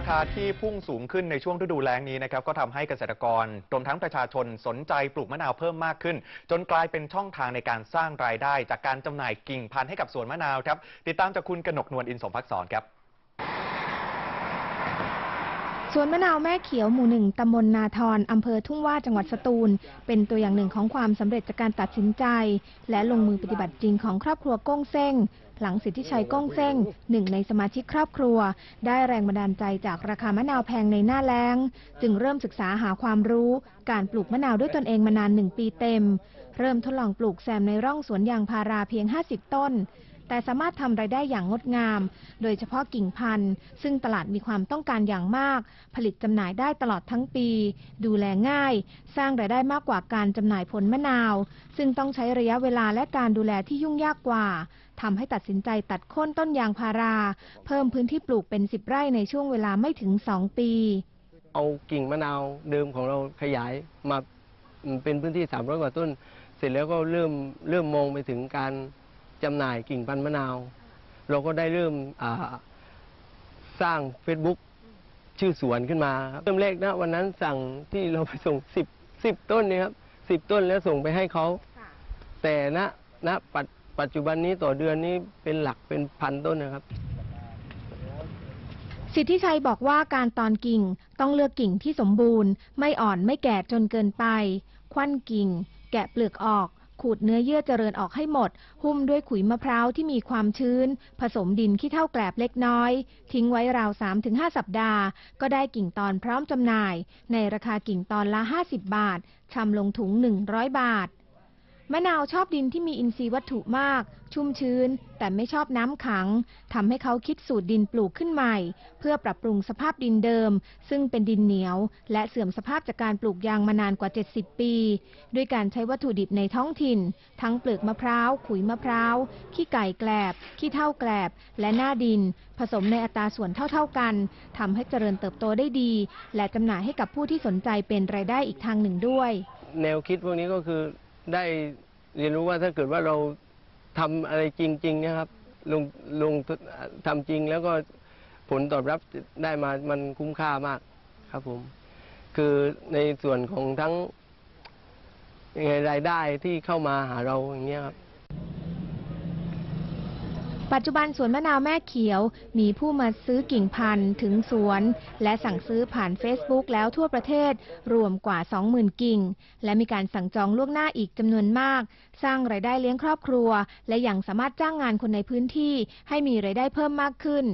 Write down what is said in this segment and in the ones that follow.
ราคาที่พุ่งสูงขึ้นในช่วงฤดูแล้งนี้นะครับก็ทำให้เกษตรกรรวมทั้งประชาชนสนใจปลูกมะนาวเพิ่มมากขึ้น จนกลายเป็นช่องทางในการสร้างรายได้ จากการจำหน่ายกิ่งพันธุ์ให้กับสวนมะนาวครับ ติดตามจากคุณกนกนวลอินสมพักษรครับ สวนมะนาวแม่เขียวหมู่หนึ่งตำบลนาทรอำเภอทุ่งว่าจังหวัดสตูล เป็นตัวอย่างหนึ่งของความสำเร็จจากการตัดสินใจ และลงมือปฏิบัติจริงของครอบครัวก้งเซ้งหลังสิทธิชัยก้งเซ้งหนึ่งในสมาชิกครอบครัว ได้แรงบันดาลใจจากราคามะนาวแพงในหน้าแล้ง จึงเริ่มศึกษาหาความรู้ การปลูกมะนาวด้วยตนเองมานานหนึ่งปีเต็ม เริ่มทดลองปลูกแซมในร่องสวนยางพาราเพียง 50 ต้น แต่สามารถทำรายได้อย่างงดงาม โดยเฉพาะกิ่งพันธุ์ ซึ่งตลาดมีความต้องการอย่างมาก ผลิตจำหน่ายได้ตลอดทั้งปี ดูแลง่าย สร้างรายได้มากกว่าการจำหน่ายผลมะนาว ซึ่งต้องใช้ระยะเวลาและการดูแลที่ยุ่งยากกว่าทำให้ตัดสินใจตัดโค่นต้นยางพารา เพิ่มพื้นที่ปลูกเป็น10ไร่ในช่วงเวลาไม่ถึง2ปี เอากิ่งมะนาวเดิมของเราขยายมาเป็นพื้นที่ 300 กว่าต้น เสร็จแล้วก็เริ่มเริ่มมองไปถึงการ จำหน่ายกิ่งพันธุ์มะนาว เราก็ได้เริ่มอ่าสร้าง Facebook ชื่อสวนขึ้นมาครับเริ่มแรกนะวันนั้นสั่งที่เราไปส่ง10 10ต้นเนี่ยครับ10ต้นแล้วส่งไปให้เขาแต่ณณปัจปัจจุบันนี้ต่อเดือนนี้เป็นหลักเป็นพันต้นนะครับ สิทธิชัยบอกว่าการตอนกิ่งต้องเลือกกิ่งที่สมบูรณ์ ไม่อ่อนไม่แก่จนเกินไป ควันกิ่ง แกะเปลือกออก ขูดเนื้อเยื่อเจริญออกให้หมด หุ้มด้วยขุยมะพร้าวที่มีความชื้น ผสมดินขี้เท่าแกลบเล็กน้อย ทิ้งไว้ราว 3-5 สัปดาห์ ก็ได้กิ่งตอนพร้อมจำหน่าย ในราคากิ่งตอนละ 50 บาทชำลงถุง 100 บาท มะนาวชอบดินที่มีอินทรีย์วัตถุมาก ชุ่มชื้น แต่ไม่ชอบน้ำขังทำให้เขาคิดสูตรดินปลูกขึ้นใหม่ เพื่อปรับปรุงสภาพดินเดิม ซึ่งเป็นดินเหนียว และเสื่อมสภาพจากการปลูกยางมานานกว่า 70 ปี ด้วยการใช้วัตถุดิบในท้องถิ่น ทั้งเปลือกมะพร้าว ขุยมะพร้าว ขี้ไก่แกลบ ขี้เท่าแกลบ และหน้าดิน ผสมในอัตราส่วนเท่า ๆกันทำให้เจริญเติบโตได้ดี และจำหน่ายให้กับผู้ที่สนใจเป็นรายได้อีกทางหนึ่งด้วย แนวคิดพวกนี้ก็คือ ได้เรียนรู้ว่าถ้าเกิดว่าเราทำอะไรจริงๆนะครับ ลงลงทำจริงแล้วก็ผลตอบรับได้มามันคุ้มค่ามากครับผม คือในส่วนของทั้งยังไงรายได้ที่เข้ามาหาเราอย่างเงี้ยครับ ปัจจุบันสวนมะนาวแม่เขียว มีผู้มาซื้อกิ่งพันธุ์ถึงสวน และสั่งซื้อผ่าน Facebook แล้วทั่วประเทศ รวมกว่า 20,000 กิ่ง และมีการสั่งจองล่วงหน้าอีกจำนวนมาก สร้างรายได้เลี้ยงครอบครัว และยังสามารถจ้างงานคนในพื้นที่ ให้มีรายได้เพิ่มมากขึ้น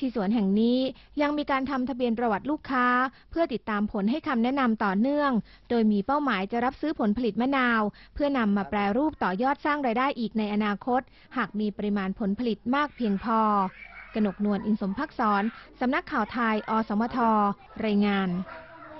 ที่สวนแห่งนี้ยังมีการทำทะเบียนประวัติลูกค้า เพื่อติดตามผลให้คำแนะนำต่อเนื่อง โดยมีเป้าหมายจะรับซื้อผลผลิตมะนาว เพื่อนำมาแปรรูปต่อยอดสร้างรายได้อีกในอนาคต หากมีปริมาณผลผลิตมากเพียงพอกนกนวลอินสมพักษรสำนักข่าวไทย อสมท รายงาน